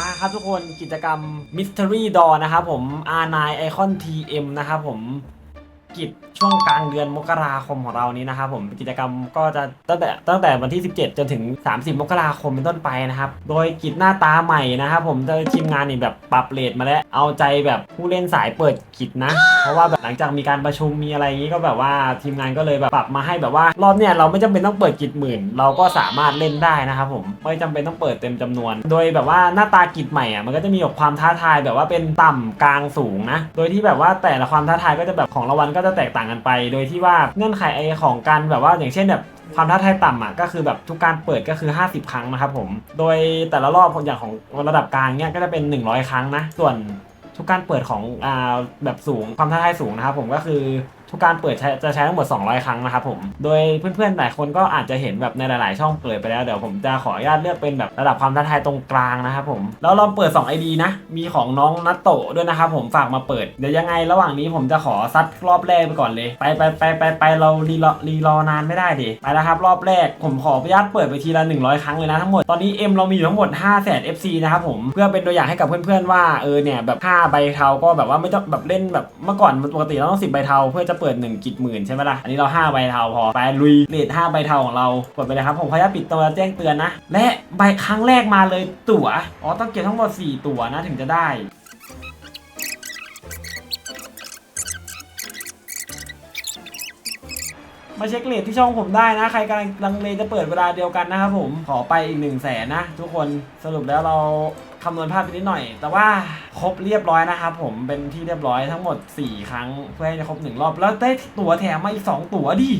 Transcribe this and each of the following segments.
มาครับทุกคนกิจกรรม Mystery Door นะครับผม R9 Icon TM นะครับผม กิจช่วงกลางเดือนมกราคมของเรานี้นะครับผมกิจกรรมก็จะตั้งแต่ตั้งแต่วันที่ 17 จนถึง 30 มกราคมเป็นต้นไปนะครับ โดยกิจหน้าตาใหม่นะครับผมโดยทีมงานนี่แบบปรับเลทมาแล้วเอาใจแบบผู้เล่นสายเปิดกิจนะ เพราะว่าแบบหลังจากมีการประชุมมีอะไรอย่างนี้ก็แบบว่าทีมงานก็เลยแบบปรับมาให้แบบว่ารอบเนี้ยเราไม่จำเป็นต้องเปิดกิจหมื่น เราก็สามารถเล่นได้นะครับผมไม่จำเป็นต้องเปิดเต็มจำนวน โดยแบบว่าหน้าตากิจใหม่อะมันก็จะมีแบบความท้าทายแบบว่าเป็นต่ำกลางสูงนะโดยที่แบบว่าแต่ละความท้าทายก็จะแบบของรางวัลก็จะแตกต่างกันไป โดยที่ว่าเงื่อนไขไอของการแบบว่าอย่างเช่นแบบความท้าทายต่ำอะก็คือแบบทุกการเปิดก็คือ 50 ครั้งนะครับผม โดยแต่ละรอบอย่างของระดับกลางเนี่ยก็จะเป็น 100 ครั้งนะ ส่วนทุกการเปิดของอ่าแบบสูงความท้าทายสูงนะครับผมก็คือ ทุกการเปิดใช้จะใช้ทั้งหมด 200 ครั้งนะครับผม โดยเพื่อนๆ หลายคนก็อาจจะเห็นแบบในหลาย ๆ ช่องเปิดไปแล้วเดี๋ยวผมจะขออนุญาตเลือกเป็นแบบระดับความท้าทายตรงกลางนะครับผม แล้วเราเปิด 2 ID นะ มีของน้องนัตโตด้วยนะครับผมฝากมาเปิด เดี๋ยวยังไงระหว่างนี้ผมจะขอซัดรอบแรกไปก่อนเลย ไปไปไปไปไปเรารีรอรีรอนานไม่ได้ดิ ไปแล้วครับรอบแรกผมขออนุญาตเปิดไปทีละ 100 ครั้งเลยนะทั้งหมด ตอนนี้ M เรามีอยู่ทั้งหมด5 0 0 0 0 FC นะครับผม เพื่อเป็นตัวอย่างให้กับเพื่อนๆว่าเออเนี่ยแบบ5ใบเทาก็แบบว่าไม่ต้องแบบเล่นแบบเมื่อก่อนปกติเราต้อง10ใบเทาเพื่อจะเปิด1กิจหมื่นใช่ไหมล่ะ อันนี้เรา5ใบเทาพอ ไปลุยเลท5ใบเทาของเรากดไปเลยครับ ผมขออนุญาตปิดตัวแจ้งเตือนนะ และใบครั้งแรกมาเลยตั๋ว อ๋อต้องเก็บทั้งหมด4ตั๋วนะถึงจะได้มาเช็คเลทที่ช่องผมได้นะ ใครกำลังลังเลจะเปิดเวลาเดียวกันนะครับผม ขอไปอีก1นึ่งแสนนะ ทุกคนสรุปแล้วเรา คำนวณพลาดไปนิดหน่อย แต่ว่าครบเรียบร้อยนะครับผมเป็นที่เรียบร้อยทั้งหมด 4 ครั้งเพื่อให้ครบ 1 รอบ แล้วได้ตั๋วแถมมาอีก 2 ตั๋วดิ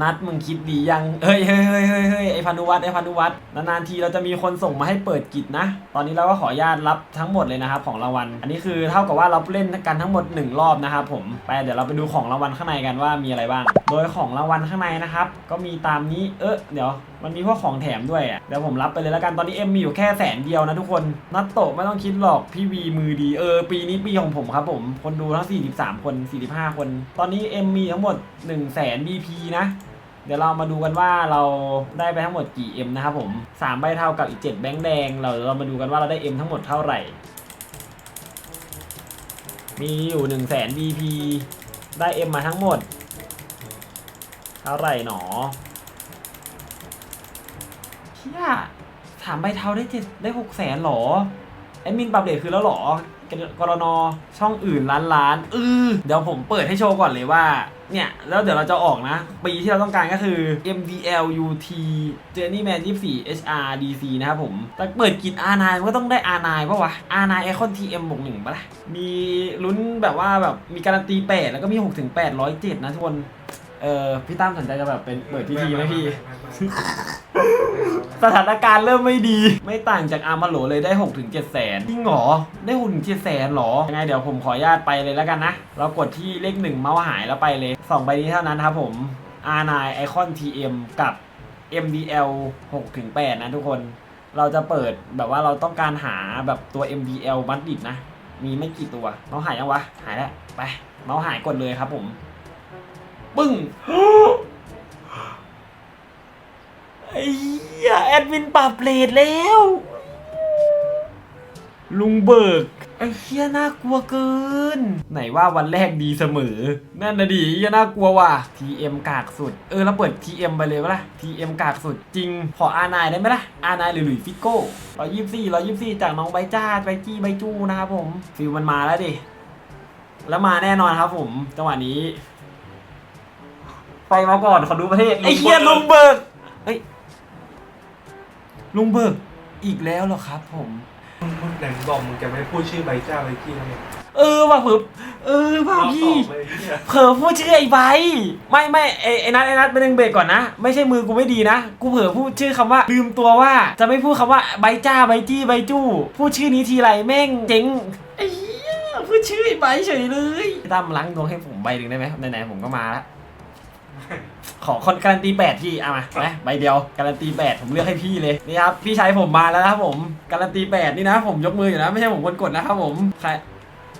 นัดมึงคิดดียัง เฮ้ยเฮ้ยเฮ้ยเฮ้ยเฮ้ยไอพานุวัฒน์ไอพานุวัฒน์นานๆทีเราจะมีคนส่งมาให้เปิดกิจนะ ตอนนี้เราก็ขออนุญาตรับทั้งหมดเลยนะครับของรางวัล อันนี้คือเท่ากับว่าเราเล่นกันทั้งหมด 1 รอบนะครับผม ไปเดี๋ยวเราไปดูของรางวัลข้างในกันว่ามีอะไรบ้าง โดยของรางวัลข้างในนะครับ ก็มีตามนี้ เออเดี๋ยว มันมีพวกของแถมด้วยอะ เดี๋ยวผมรับไปเลยแล้วกัน ตอนนี้เอ็มมีอยู่แค่แสนเดียวนะทุกคน นัดโตะไม่ต้องคิดหรอก พี่วีมือดี เออ ปีนี้ปีของผมครับผม คนดูทั้ง 43 คน 45 คน ตอนนี้เอ็มมีทั้งหมด1 0 0 0 0แสน BP นะ เดี๋ยวเรามาดูกันว่าเราได้ไปทั้งหมดกี่ M นะครับผม3ใบเท่ากับอีก 7 แบงค์แดง เราเรามาดูกันว่าเราได้ M ทั้งหมดเท่าไหร่ มีอยู่1 0 0 0 0แสน BP ได้ M มาทั้งหมด เท่าไหร่หนอเฮียถามใบเทาได้เจ็ดได้หกแสนหรอแอดมินปรับเดทคือแล้วหรอ กรนช่องอื่นล้านล้านเออเดี๋ยวผมเปิดให้โชว์ก่อนเลยว่า เนี่ย แล้วเดี๋ยวเราจะออกนะ ปีที่เราต้องการก็คือ MDL UT Journeyman 24 HR DC นะครับผม แต่เปิดกิจ R9 ก็ต้องได้ R9 ป่ะวะ R9 Icon TM บวกหนึ่งปะล่ะ มีลุ้นแบบว่าแบบมีการันตี 8 แล้วก็มี6ถึง807 นะทุกคน เออพี่ตั้มสนใจจะแบบเป็นเปิดพิธีไหมพี่ สถานการณ์เริ่มไม่ดี ไม่ต่างจากอาร์มาโหลเลยได้6ถึง7แสนจริงเหรอ ได้6ถึง7แสนหรอ ยังไงเดี๋ยวผมขออนุญาตไปเลยแล้วกันนะ เรากดที่เลขหนึ่งเมาส์หายแล้วไปเลย 2 ใบนี้เท่านั้นครับผม R9 Icon TM กับ MDL 6ถึง8นะทุกคน เราจะเปิดแบบว่าเราต้องการหาแบบตัว MDL มัดดิดนะ มีไม่กี่ตัว เมาส์หายยังวะ หายแล้ว ไป เมาส์หายกดเลยครับผม ปึ้งไอ้ ยแอดมินปรับเลทแล้ว ลุงเบิกไอ้เหี้ยน่ากลัวเกิน ไหนว่าวันแรกดีเสมอ นั่นนะดิเหี้ยน่ากลัวว่ะ TM กากสุด เออเราเปิด TM ไปเลยวะล่ะ TM กากสุดจริง ขอ R9 ได้ไหมล่ะ R9 หรือหลุยฟิโก้ร้อยยี่สิบสี่ร้อยยี่สิบสี่จากน้องใบจ้าใบจี้ใบจู้นะครับผมฟิลมันมาแล้วดิ แล้วมาแน่นอนครับผมจังหวะนี้ ไปมาก่อนขอดูประเทศไอ้เหี้ยลุงเบิกเฮ้ย ลุงเบิกอีกแล้วเหรอครับ ผม มึงไหนมึงบอกมึงจะไม่พูดชื่อใบเจ้าใบกี้แล้วเนี่ยเออว่ะเผลอเออว่ะเอาพี่ตอบเลยเนี่ยเผลอพูดชื่อไอ้ใบไม่ไม่ไอ้ไอ้นัทไอ้นัทเป็นหนึ่งเบรกก่อนนะ ไม่ใช่มือกูไม่ดีนะ กูเผลอพูดชื่อคำว่าลืมตัวว่า จะไม่พูดคำว่าใบจ้าใบจี้ใบจู้พูดชื่อนี้ทีไรแม่งเจ๋งไอ้เหี้ยพูดชื่อไอ้ใบเฉยเลยพี่ตั้มล้างดวงให้ผมใบหนึ่งได้ไหมไหนๆผมก็มาแล้ว ขอคนการันตีแปดพี่เอามาไหมใบเดียวการันตีแปดผมเลือกให้พี่เลยนี่ครับพี่ชายผมมาแล้วนะครับผมการันตีแปดนี่นะ ผมยกมืออยู่นะไม่ใช่ผมคนกดนะครับผมใคร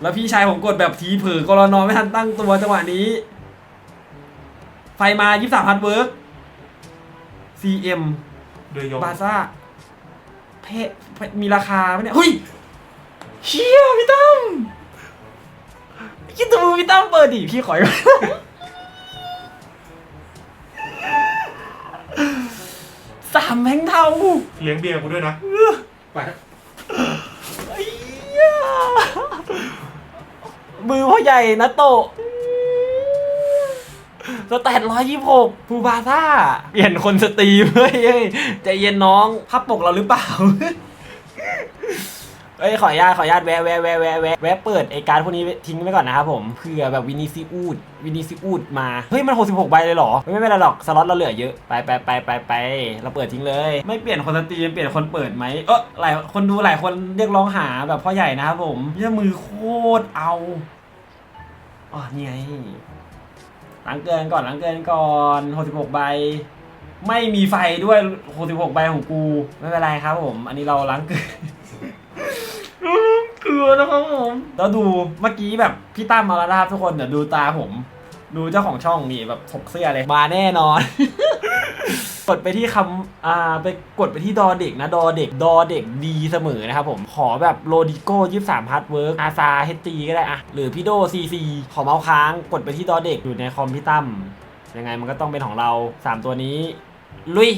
แล้วพี่ชายผมกดแบบทีเผลอกรนอไม่ทันตั้งตัวจังหวะนี้ ไฟมายี่สามพันเวิร์ก CM โดยยงบาซ่าเพเพมีราคาไหมเนี่ยเฮ้ยเชี่ยพี่ตั้มคิดดูพี่ตั้มเปิดดิพี่ขอย เทาเลี้ยงเบียร์กูด้วยนะไปไอ้เหี้ยมือพ่อใหญ่นะโตะสแตทร้อยยี่หกภูบาซ่า เปลี่ยนคนสตรีมเฮ้ยเฮ้ยใจเย็นน้องภาพปกเราหรือเปล่า เอ้ยขออนุญาตขออนุญาตแวะแวะแวะแวะแวะแวะเปิดไอการดพวกนี้ทิ้งไว้ก่อนนะครับผมเผื่อแบบวินิซิอูดวินิซิอูดมา เฮ้ยมัน 66 ใบเลยเหรอไม่เป็นไรหรอกสล็อตเราเหลือเยอะไปไปไปไปไปเราเปิดทิ้งเลย ไม่เปลี่ยนคนสตรีมเปลี่ยนคนเปิดไหมเออหลายคนดูหลายคนเรียกร้องหาแบบพ่อใหญ่นะครับผมเยี่ยมือโคตรเอาอ๋อนี่ไงล้างเกินก่อนล้างเกินก่อน 66 ใบไม่มีไฟด้วย 66 ใบของกู ไม่เป็นไรครับผม อันนี้เราล้างเกิน เกลือนะครับผม แล้วดูเมื่อกี้แบบพี่ตั้มมาแล้วนะครับทุกคนเดี๋ยวดูตาผม ดูเจ้าของช่องนี่แบบถกเสื้อเลย มาแน่นอน กดไปที่คำอ่าไปกดไปที่ดอเด็กนะดอเด็กดอเด็กดีเสมอนะครับผมขอแบบโลดิโก้ยี่สามฮาร์ดเวิร์กอาซาเฮตีก็ได้อะหรือพี่โดซีซีขอเมาส์ค้าง กดไปที่ดอเด็กอยู่ในคอมพี่ตั้มยังไงมันก็ต้องเป็นของเราสามตัวนี้ ลุย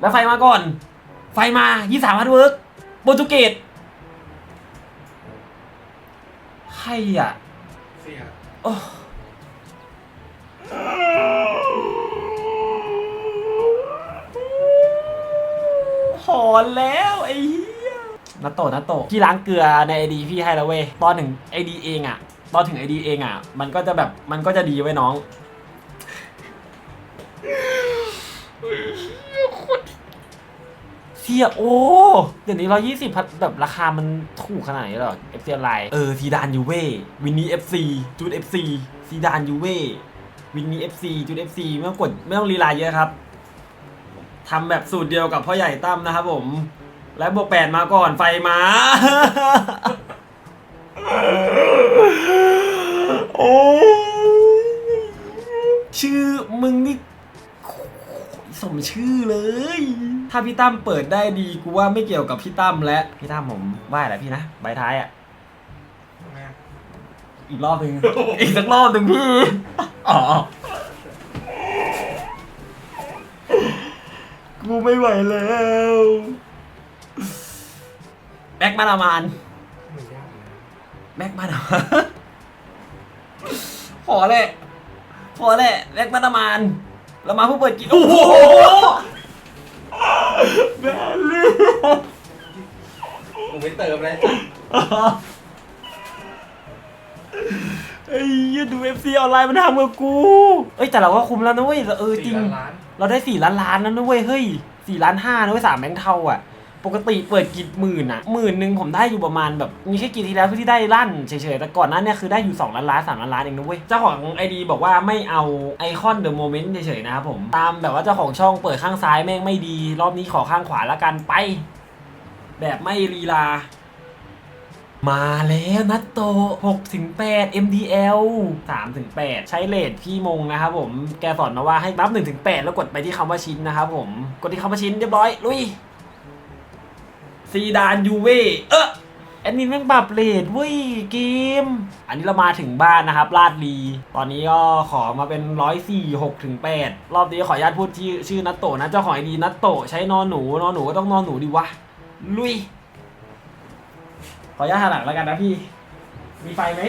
แล้วไฟมาก่อน ไฟมายี่สามฮัตเวิร์กโปรตุเกสใครอะเสียโอ้หอนแล้วไอ้เหี้ยนัตโตะนัตโตะพี่ล้างเกลือในไอดีพี่ให้แล้วเว้ยตอนถึงไอดีเองอะ ตอนถึงไอดีเองอะ มันก็จะแบบมันก็จะดีไว้ยน้อง เสียโอ้ เดี๋ยวนี้ร้อยี่สิบแบบราคามันถูกขนาดนี้หรอเอฟซีไลเออซีดานยูเว่วินนี่เอฟซีจูดเอฟซีซีดานยูเว่วินนี่เอฟซีจูดเอฟซีไม่ต้องกดไม่ต้องลีลาเยอะครับทำแบบสูตรเดียวกับพ่อใหญ่ตั้มนะครับผม และบวกแปดมาก่อนไฟมา โอ้ชื่อมึงนี่ สมชื่อเลย ถ้าพี่ตั้มเปิดได้ดีกูว่าไม่เกี่ยวกับพี่ตั้มและพี่ตั้มผมว่าแหละพี่นะใบท้ายอะแม่อีกรอบหนึ่ง อีกสักรอบหนึ่งพี่ อ๋อ กูไม่ไหวแล้วแบ็กมาดามานมันยากนะแบ็กมาดามานพอเลยพอเลยแบ็กมาดามาน เรามาผู้เปิดกินโอ้โหแบลลี่กูไม่เติมเลยไอ้ยดูเอฟซีออนไลน์มันทำกับกู เอ้ยแต่เราก็คุ้มแล้วนะเว้ยเออจริงสี่ล้านล้านเราได้สี่ล้านล้านแล้วนะเว้ยเฮ้ยสี่ล้านห้านะเว้ยสามแบงค์เทาอะ ปกติเปิดกี่หมื่นอะหมื่นหนึ่งผมได้อยู่ประมาณแบบมีแค่กี่ทีแล้วที่ได้ลั่นเฉยๆแต่ก่อนหน้าเนี้คือได้อยู่2ล้านล้านสามล้านล้านเองนะเว้ยเจ้าของไอดีบอกว่าไม่เอาไอคอนเดอะโมเมนต์เฉยๆนะครับผมตามแบบว่าเจ้าของช่องเปิดข้างซ้ายแม่งไม่ดี รอบนี้ขอข้างขวาละกันไป แบบไม่ลีลา มาแล้วนัตโต6ถึง8 MDL 3ถึง8ใช้เลทพี่มงนะครับผมแกสอนมาว่าให้นับ1ถึง8แล้วกดไปที่คำว่าชิ้นนะครับผมกดที่คำว่าชิ้นเรียบร้อยลุย ซีดานยูเว่เออแอดมินแม่งปรับเลทเว้ยเกม อันนี้เรามาถึงบ้านนะครับ ลาดลี ตอนนี้ก็ขอมาเป็นร้อยสี่หกถึงแปดรอบนี้ขออนุญาตพูดที่ชื่อนัตโตะนะเจ้าของไอดีนัตโตะใช้นอนหนู นอนหนูก็ต้องนอนหนูดีวะ ลุย ขออนุญาตหันหลังแล้วกันนะพี่ มีไฟไหม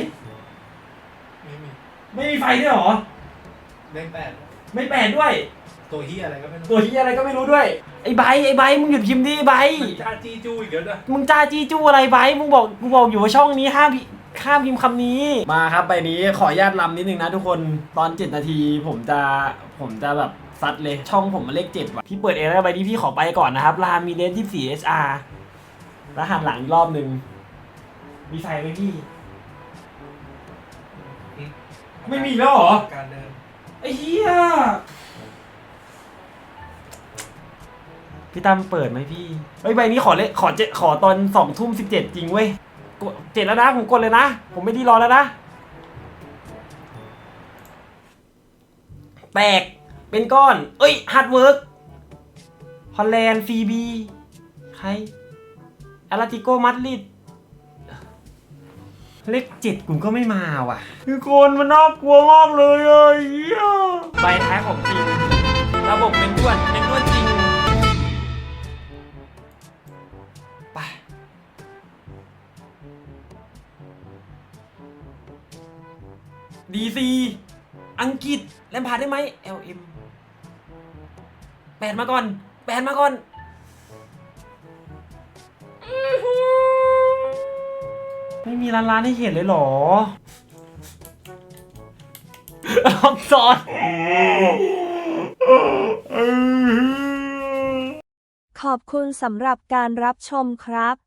ไม่มีไม่มีไฟด้วยเหรอ เล่นแปดไม่แปดด้วย ตัวเฮียอะไรก็ไม่รู้ตัวที่อะไรก็ไม่รู้ด้วย ไอ้ใบร์ทไอ้ใบร์ทมึงหยุดพิมพ์ดิไอ้ใบร์ทมันจ้าจี้จู้อีกแล้วนะมึงจ้าจี้จู้อะไรไบร์ทมึงบอกกูบอกอยู่ว่าช่องนี้ห้ามพิห้ามพิมพ์คำนี้ มาครับใบนี้ขออนุญาตลำนิดนึงนะทุกคนตอน 7 นาทีผมจะผมจะแบบซัดเลยช่องผมมาเลขเจ็ดว่ะพี่เปิดเองแล้วใบนี้พี่ขอไปก่อนนะครับลามีเลนที่4 HR แล้วหันหลังอีกรอบหนึ่งมีไฟไหมพี่ ไม่มีแล้วเหรอ การเดินไอ้เหี้ย พี่ตั้มเปิดไหมพี่เฮ้ยใบนี้ขอเลขขอเจขอตอนสองทุ่มสิบเจ็ดจริงเว้ยกดเจ็ดแล้วนะผมกดเลยนะ ผมไม่ดีรอแล้วนะ แตกเป็นก้อน เอ้ยฮาร์ดเวิร์กฮอลแลนด์ฟีบีใครแอตเลติโกมาดริดเลขเจ็ดกูก็ไม่มาว่ะ คือคนมันน่ากลัวมากเลยอะเหี้ยใบท้ายของจริง ระบบเป็นด้วนเป็นด้วนจริง ดีซีอังกฤษแลมพาร์ดได้ไหม LM แปดมาก่อนแปดมาก่อนไม่มีร้านร้านให้เห็นเลยเหรอลองสอนขอบคุณสำหรับการรับชมครับ